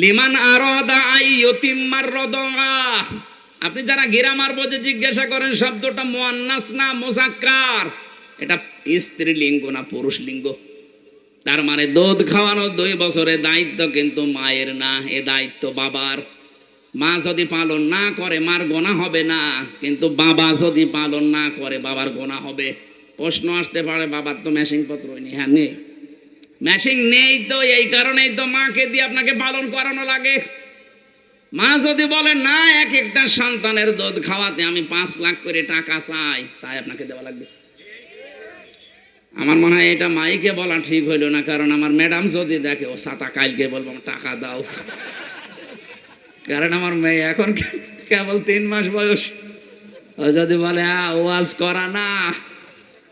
লিমান আরদা I আপনি যারা গিরামার বোঝে জিজ্ঞাসা করেন, শব্দটা মুয়ান্নাস না মোসাক্কার এটা স্ত্রী লিঙ্গ না পুরুষ লিঙ্গ? তার মানে দুধ খাওয়ানো দুই বছরের দায়িত্ব কিন্তু মায়ের না, এ দায়িত্ব বাবার। মা যদি পালন না করে, মার গোনা হবে না, কিন্তু বাবা যদি পালন না করে, বাবার গোনা হবে। প্রশ্ন আসতে পারে, বাবার তো মেশিন পত্র নেই হ্যাঁ নেই। মেশিন নেই তো, এই কারণেই তো মাকে দিয়ে আপনাকে পালন করানো লাগে। মা যদি বলে, না, এক একটা সন্তানের দুধ খাওয়াতে আমি পাঁচ লাখ করে টাকা চাই, তাই আপনাকে দেওয়া লাগবে। আমার মনে হয় এটা মাইকে বলা ঠিক হইল না, কারণ আমার ম্যাডাম যদি দেখে, ও সাতা, কালকে বলব, টাকা দাও। কারণ আমার মেয়ে এখন কেবল তিন মাস বয়স। ও যদি বলে হ্যাঁ ওয়াজ করা না।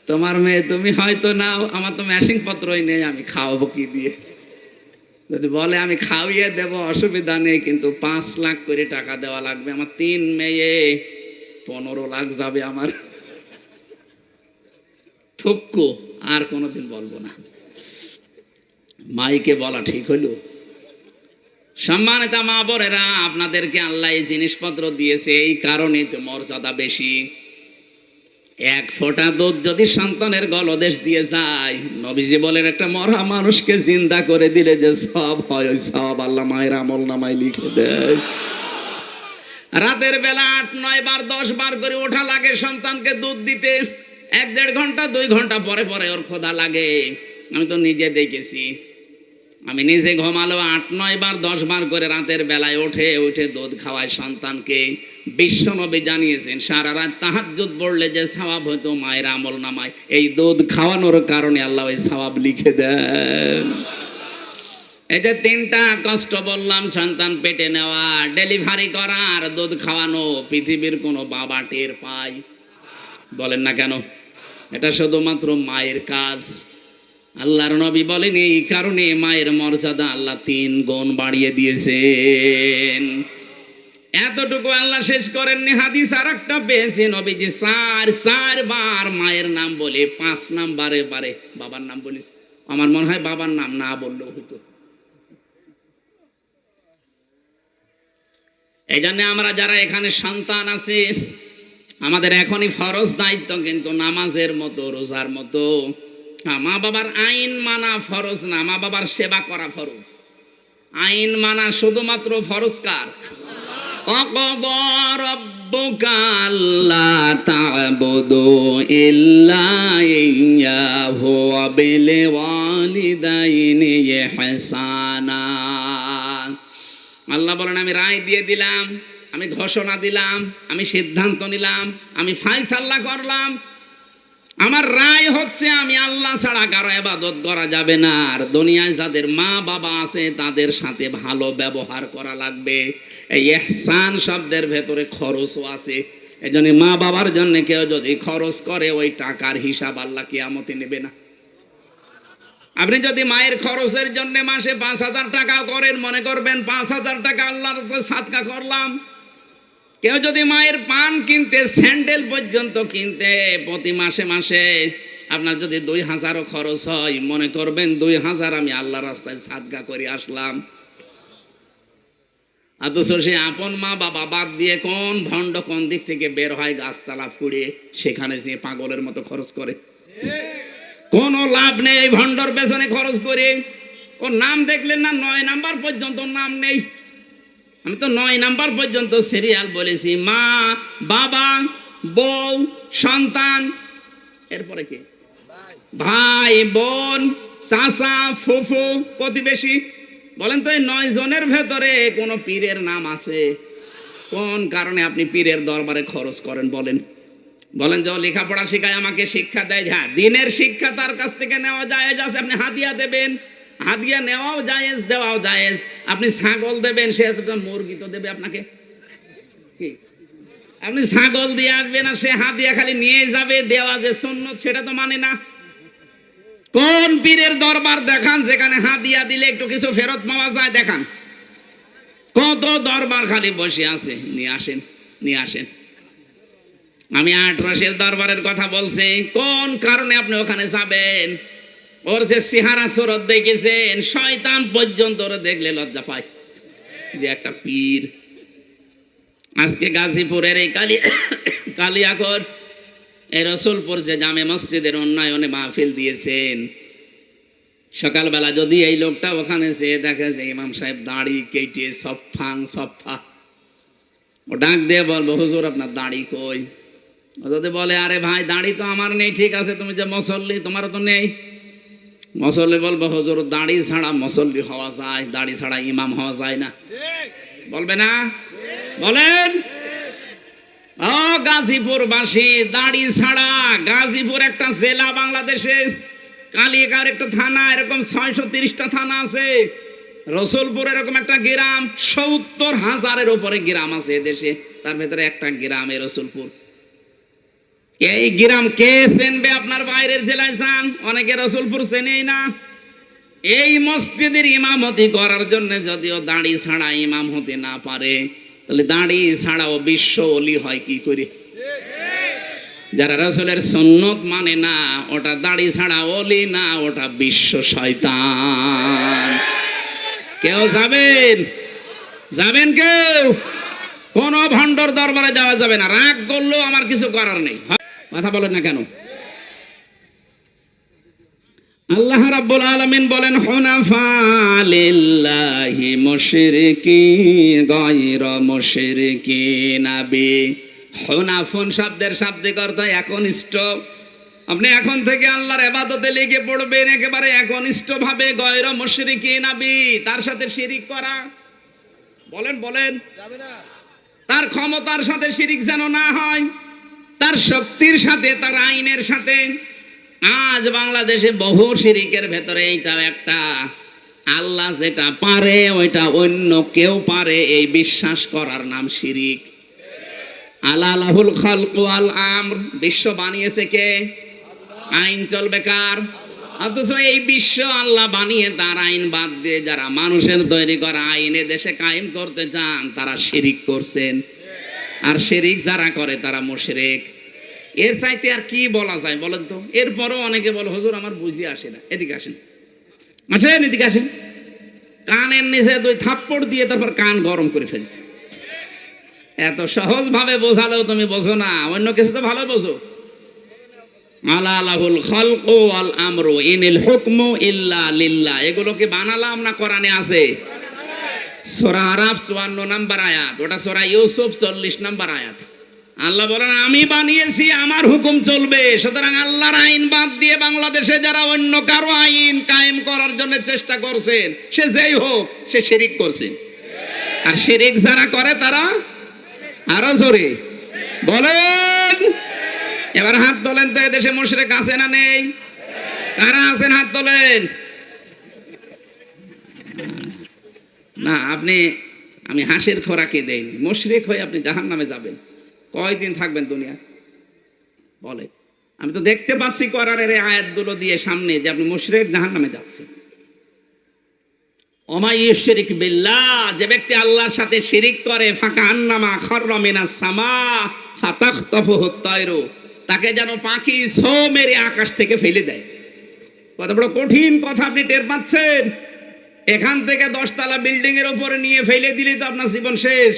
তোমার মেয়ে তুমি হয়তো নাও, আমার তো মেশিন পত্রই নেই, আমি খাওয়াবো কি দিয়ে? যদি বলে আমি খাওয়িয়ে দেব, অসুবিধা নেই, কিন্তু পাঁচ লাখ করে টাকা দেওয়া লাগবে। আমার তিন মেয়ে, পনেরো লাখ যাবে আমার। ঠক্কো আর কোনোদিন বলব না। মাইকে বলা ঠিক হইল। সম্মানিতা মা বোনেরা, আপনাদেরকে আল্লাহ এই জিনিসপত্র দিয়েছে, এই কারণে তো মর্যাদা বেশি। এক ফোঁটা দুধ যদি সন্তানের গলদেশ দিয়ে যায়, নবীজি বলেন, একটা মরা মানুষকে জিন্দা করে দিলে যে সব হয়, ওই সব আল্লাহ মায়ের আমল নামায় লিখে দেয়। রাতের বেলা আট, নয় বার, দশ বার করে ওঠা লাগে সন্তানকে দুধ দিতে। এক দেড় ঘণ্টা, দুই ঘণ্টা পরে পরে ওর খোদা লাগে। আমি তো নিজে দেখেছি। আমি নিজে ঘুমালো আট, নয় বার, দশ বার করে রাতের বেলায় ওঠে উঠে দুধ খাওয়ায় সন্তানকে। বিশ্বনবী জানিয়েছেন, সারা রাত তাহাজ্জুদ পড়লে যে সওয়াব হতো, মায়ের আমল নামায়। এই দুধ খাওয়ানোর কারণে আল্লাহ ওই সওয়াব লিখে দেন। এই যে তিনটা কষ্ট বললাম, সন্তান পেটে নেওয়া, ডেলিভারি করা আর দুধ খাওয়ানো, পৃথিবীর কোনো বাবা টের পায়। বলেন না কেন? এটা শুধুমাত্র মায়ের কাজ। আল্লাহর নবী বলেন, এই কারণে মায়ের মর্যাদা আল্লাহ তিন গুণ বাড়িয়ে দিয়েছেন। এতটুকু আল্লাহ শেষ করেননি, হাদিস আর একটা পেয়েছে নবীজি, চার, চারবার মায়ের নাম বলে, পাঁচ নাম বারে বারে বাবার নাম বলিস আমার মনে হয় বাবার নাম না বললেও হতো এই জন্য আমরা যারা এখানে সন্তান আছে, আমাদের এখনই ফরজ দায়িত্ব কিন্তু নামাজের মতো, রোজার মতো মা বাবার আইন মানা ফরজ না, মা বাবার সেবা করা ফরজ। আইন মানা শুধুমাত্র ফরজ কার? আল্লাহ বলেন, আমি রায় দিয়ে দিলাম, আমি ঘোষণা দিলাম, আমি সিদ্ধান্ত নিলাম, আমি ফাইসাল্লা করলাম আমার রায় হচ্ছে আমি আল্লাহ ছাড়া কারও এবাদত করা যাবে না। আর দুনিয়ায় যাদের মা বাবা আছে, তাদের সাথে ভালো ব্যবহার করা লাগবে। এই এহসান শব্দের ভেতরে খরচও আছে। এই জন্য মা বাবার জন্য কেউ যদি খরচ করে, ওই টাকার হিসাব আল্লাহ কিয়ামতে নেবে না। আপনি যদি মায়ের খরচের জন্য মাসে পাঁচ হাজার টাকা করেন, মনে করবেন পাঁচ হাজার টাকা আল্লাহর সাদকা করলাম। কেউ যদি মায়ের পান কিনতে, স্যান্ডেল পর্যন্ত কিনতে, প্রতি মাসে মাসে আপনার যদি দুই হাজারও খরচ হয়, মনে করবেন দুই হাজার আমি আল্লাহ রাস্তায় সাদগা করে আসলাম। অথচ সে আপন মা বাবা বাদ দিয়ে কোন ভণ্ড কোন দিক থেকে বের হয়, গাছতলা ফুড়ে সেখানে যে পাগলের মতো খরচ করে। কোনো লাভ নেই এই ভণ্ডর পেছনে খরচ করে। ওর নাম দেখলেন না, নয় নাম্বার পর্যন্ত নাম নেই। আমি তো নয় নাম্বার পর্যন্ত সিরিয়াল বলেছি। মা, বাবা, বউ, সন্তান, এরপরে কি? ভাই, বোন, চাচা, ফুফু, প্রতিবেশী। বলেন তো এই নয় জনের ভেতরে কোনো পীরের নাম আছে? কোন কারণে আপনি পীরের দরবারে খরচ করেন বলেন? বলেন যে লেখাপড়া শেখায়, আমাকে শিক্ষা দেয়। হ্যাঁ দিনের শিক্ষা তার কাছ থেকে নেওয়া যায় আপনি হাতিয়া দেবেন। হাতিয়া নেওয়াও জায়েজ, দেওয়াও জায়েজ। আপনি ছাগল দেবেন, সে মুরগি তো দেবে আপনাকে। আপনি ছাগল দিয়ে আসবেন আর সে হাতিয়া খালি নিয়ে যাবে, দেওয়া যে সুন্নত, সেটা তো মানে না। কোন পীরের দরবার দেখান, যেখানে হাতিয়া দিলে একটু কিছু ফেরত পাওয়া যায়, দেখান। কত দরবার খালি বসে আছে, নিয়ে আসেন নিয়ে আসেন। আমি আট দরবারের কথা বলছি, কোন কারণে আপনি ওখানে যাবেন? ওর যে সিহারা সুরত দেখেছেন, শয়তান পর্যন্ত ওরা দেখলে লজ্জা পায়। যে একটা পীর। আজকে গাজীপুরের এই কালী কালিয়াকর এই রসুলপুর যে জামে মসজিদের উন্নয়নে মাহফিল দিয়েছেন, সকালবেলা যদি এই লোকটা ওখানে যেয়ে দেখে যে ইমাম সাহেব দাড়ি কেটে সফাং সফা ও ডাক দিয়ে বলব, হুজুর, আপনার দাড়ি কই? ও যদি বলে, আরে ভাই, দাড়ি তো আমার নেই, ঠিক আছে, তুমি যে মসল্লি, তোমারও তো নেই। মসল্লি বলব, হুজুর, দাড়ি ছাড়া মসল্লি হওয়া যায়, দাড়ি ছাড়া ইমাম হওয়া যায় না। বলবে না? বলেন? ও গাজীপুরবাসী, দাড়ি ছাড়া গাজীপুর একটা জেলা বাংলাদেশে, কালিয়াকার একটা থানা, এরকম ছয়শো তিরিশটা থানা আছে। রসুলপুর এরকম একটা গ্রাম, সত্তর হাজারের উপরে গ্রাম আছে এদেশে। তার ভেতরে একটা গ্রামে রসুলপুর। এই গ্রাম কে চেনবে আপনার বাইরের জেলায় যান? অনেকে রসুলপুর চেনেই না। এই মসজিদের ইমামতি করার জন্য যদিও দাড়ি ছাড়া ইমাম হতে না পারে, তাহলে দাড়ি ছাড়াও বিশ্ব অলি হয় কি করে? যারা রসুলের সন্ন্যত মানে না, ওটা দাড়ি ছাড়া অলি না, ওটা বিশ্ব শয়তান। কেউ যাবেন? যাবেন কেউ? কোন ভণ্ডর দরবারে যাওয়া যাবে না। রাগ করলেও আমার কিছু করার নেই। কথা বলেন না কেন? আল্লাহ রাব্বুল আলামিন বলেন হুনাফা লিল্লাহি মুশরিকি গায়রা মুশরিকিন বি হুনাফুন শব্দের শাব্দিক অর্থ একনিষ্ঠ। আপনি এখন থেকে আল্লাহর ইবাদতে লেগে পড়বেন একেবারে একনিষ্ঠ ভাবে গয়রা মুশরিকিন বি তার সাথে শিরিক করা। বলেন বলেন। তার ক্ষমতার সাথে শিরিক যেন না হয়। তার শক্তির সাথে, তার আইনের সাথে। আজ বাংলাদেশে বহু শিরিকের ভেতরে এইটাও একটা। আল্লাহ যেটা পারে, ওইটা অন্য কেউ পারে, এই বিশ্বাস করার নাম শিরিক। আলাহুল খালকু আল আমর, বিশ্ব বানিয়েছে কে? আইন চলবে কার? অথচ এই বিশ্ব আল্লাহ বানিয়ে, তার আইন বাদ দিয়ে যারা মানুষের তৈরি করা আইনে দেশে কায়েম করতে চান, তারা শিরিক করছেন। আর শিরিক যারা করে, তারা মুশরিক। এর চাইতে আর কি বলা যায় বলেন তো? এরপরও অনেকে বলে, হুজুর, আমার বুঝি আসে না। এদিকে আসেন। আসেন এদিকে আসেন। কানের নিচে দুই থাপ্পড় দিয়ে তারপর কান গরম করে ফেলছে। এত সহজ ভাবে বোঝালেও তুমি বোঝো না। অন্য কিছু তো ভালো বোঝো। আলা আলাহুল খলকু আল আমরু, ইনিল হুকমু ইল্লা লিল্লাহ। এগুলোকে বানালাম না কোরআনে আছে? সূরা আরাফ 54 নাম্বার আয়াত। ওটা সূরা ইউসুফ 40 নাম্বার আয়াত। আল্লাহ বলেন, আমি বানিয়েছি, আমার হুকুম চলবে। সুতরাং আল্লাহর আইন বাদ দিয়ে বাংলাদেশে যারা অন্য কারও আইন কায়েম করার জন্য চেষ্টা করছেন, সে যেই হোক, সে শিরিক করছে। আর শিরিক যারা করে, তারা আরও জোরে। বলেন, এবার হাত তোলেন তো এদেশে মুশরিক আছে না নেই? কারা আছেন হাত তোলেন? না, আপনি, আমি হাসির খোরাকি দেইনি। মুশরিক হয়ে আপনি জাহান নামে যাবেন। কয়দিন থাকবেন দুনিয়া বলে, আমি তো দেখতে পাচ্ছি কোরআনের এই আয়াতগুলো দিয়ে সামনে যে আপনি মুশরিক জাহান নামে যাচ্ছেন অমাইশ্বরিক বিল্লাহ, যে ব্যক্তি আল্লাহর সাথে শিরিক করে, ফাঁকা আন্নামা খরমিনা সামা ফাতাখ তফু তাকে যেন পাখি সো মেরে আকাশ থেকে ফেলে দেয়। কত বড় কঠিন কথা আপনি টের পাচ্ছেন। এখান থেকে দশতলা বিল্ডিং এর উপরে নিয়ে ফেলে দিলে তো আপনার জীবন শেষ।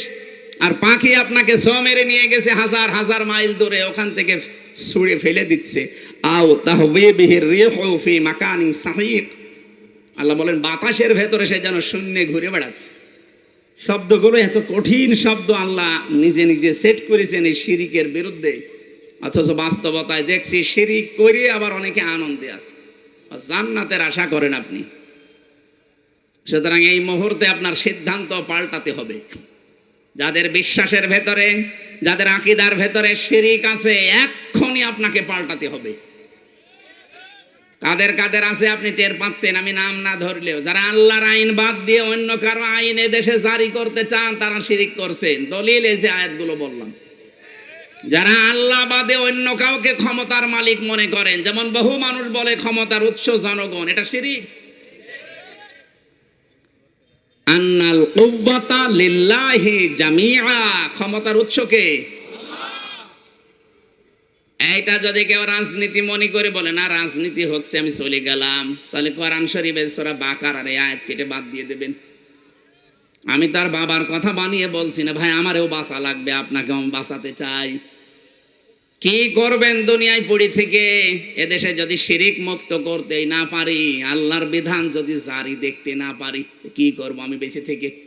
আর পাখি আপনাকে ছ মেরে নিয়ে গেছে হাজার হাজার মাইল দূরে, ওখান থেকে ছুঁড়ে ফেলে দিচ্ছে। আও তাহবে সাহিক আল্লাহ বলেন, বাতাসের ভেতরে সে যেন শূন্যে ঘুরে বেড়াচ্ছে। শব্দগুলো এত কঠিন শব্দ, আল্লাহ নিজে নিজে সেট করেছেন এই শিরিকের বিরুদ্ধে। অথচ বাস্তবতায় দেখছি শিরিক করে আবার অনেকে আনন্দে আছে। জান্নাতের আশা করেন আপনি। সুতরাং এই মুহূর্তে আপনার সিদ্ধান্ত পাল্টাতে হবে। যাদের বিশ্বাসের ভেতরে, যাদের আকিদার ভেতরে শিরিক আছে, এক্ষুনি আপনাকে পাল্টাতে হবে। কাদের কাদের আছে আপনি টের পাচ্ছেন, আমি নাম না ধরলেও। যারা আল্লাহর আইন বাদ দিয়ে অন্য কারও আইন দেশে জারি করতে চান, তারা শিরিক করছেন। দলিল এই যে আয়াতগুলো বললাম। যারা আল্লাহ বাদে অন্য কাউকে ক্ষমতার মালিক মনে করেন, যেমন বহু মানুষ বলে ক্ষমতার উৎস জনগণ, এটা শিরিক। আন্নাল কুব্বাতা লিল্লাহি জামিআ। ক্ষমতার উৎসকে এইটা যদি কেউ রাজনীতি মনে করে বলে, না, রাজনীতি হচ্ছে, আমি চলে গেলাম। তাহলে কোরআন শরীফের সূরা বাকারার এই আয়াত কেটে বাদ দিয়ে দেবেন। আমি তার বাবার কথা বানিয়ে বলছি না, ভাই, আমারও বাসা লাগবে আপনাকে আমি বাঁচাতে চাই। কি করবেন দুনিয়ায় পড়ি থেকে? এদেশে যদি শিরিক মুক্ত করতেই না পারি, আল্লাহর বিধান যদি জারি দেখতে না পারি কি করব আমি বেঁচে থেকে?